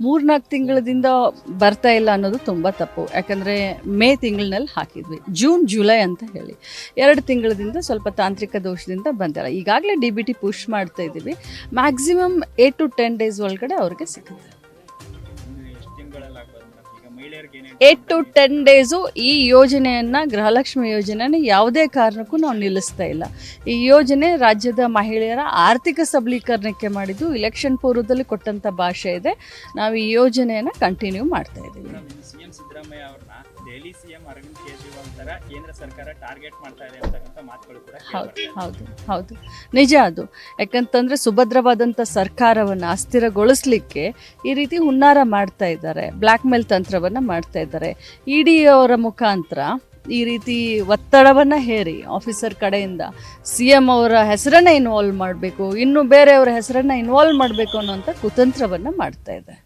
ಮೂರ್ನಾಲ್ಕು ತಿಂಗಳದಿಂದ ಬರ್ತಾ ಇಲ್ಲ ಅನ್ನೋದು ತುಂಬ ತಪ್ಪು. ಯಾಕಂದರೆ ಮೇ ತಿಂಗಳಿನಲ್ಲಿ ಹಾಕಿದ್ವಿ. ಜೂನ್, ಜುಲೈ ಅಂತ ಹೇಳಿ. ಎರಡು ತಿಂಗಳದಿಂದ ಸ್ವಲ್ಪ ತಾಂತ್ರಿಕ ದೋಷದಿಂದ ಬಂದಿಲ್ಲ. ಈಗಾಗಲೇ ಡಿ ಬಿ ಟಿ ಪುಷ್ ಮಾಡ್ತಾ ಇದ್ದೀವಿ. Maximum eight to ten days ಒಳಗಡೆ ಅವ್ರಿಗೆ ಸಿಗುತ್ತೆ. ಏಟ್ ಟು ಟೆನ್ ಡೇಸು ಈ ಯೋಜನೆಯನ್ನು ಗೃಹಲಕ್ಷ್ಮಿ ಯೋಜನೆಯನ್ನು ಯಾವುದೇ ಕಾರಣಕ್ಕೂ ನಾವು ನಿಲ್ಲಿಸ್ತಾ ಇಲ್ಲ. ಈ ಯೋಜನೆ ರಾಜ್ಯದ ಮಹಿಳೆಯರ ಆರ್ಥಿಕ ಸಬಲೀಕರಣಕ್ಕೆ ಮಾಡಿದ್ದು ಇಲೆಕ್ಷನ್ ಪೂರ್ವದಲ್ಲಿ ಕೊಟ್ಟಂಥ ಭಾಷೆ ಇದೆ. ನಾವು ಈ ಯೋಜನೆಯನ್ನು ಕಂಟಿನ್ಯೂ ಮಾಡ್ತಾ ಇದ್ದೀವಿ. ಮೇಡಮ್ ಇನ್ನು ಸಿ ಎಂ ಸಿದ್ದರಾಮಯ್ಯ ಅವ್ರನ್ನ ದೆಹಲಿ ಸಿ ಎಂ ಅರವಿಂದ್ ಕೇಜ್ರಿವಾಲ್ ತರ ಕೇಂದ್ರ ಸರ್ಕಾರ ಟಾರ್ಗೆಟ್ ಮಾಡ್ತಾ ಇದೆ ಅಂತಕ್ಕಂಥ ಮಾತುಗಳು ಕೂಡ ಹೌದು ಹೌದು ಹೌದು. ನಿಜ ಅದು. ಯಾಕಂತಂದ್ರೆ ಸುಭದ್ರವಾದಂಥ ಸರ್ಕಾರವನ್ನು ಅಸ್ಥಿರಗೊಳಿಸ್ಲಿಕ್ಕೆ ಈ ರೀತಿ ಹುನ್ನಾರ ಮಾಡ್ತಾ ಇದ್ದಾರೆ. ಬ್ಲ್ಯಾಕ್ ಮೇಲ್ ತಂತ್ರವನ್ನು ಮಾಡ್ತಾ ಇದ್ದಾರೆ. ಇ ಡಿ ಅವರ ಮುಖಾಂತರ ಈ ರೀತಿ ಒತ್ತಡವನ್ನು ಹೇರಿ ಆಫೀಸರ್ ಕಡೆಯಿಂದ ಸಿ ಎಂ ಅವರ ಹೆಸರನ್ನು ಇನ್ವಾಲ್ವ್ ಮಾಡಬೇಕು, ಇನ್ನು ಬೇರೆಯವರ ಹೆಸರನ್ನು ಇನ್ವಾಲ್ವ್ ಮಾಡಬೇಕು ಅನ್ನೋಂಥ ಕುತಂತ್ರವನ್ನು ಮಾಡ್ತಾ ಇದೆ.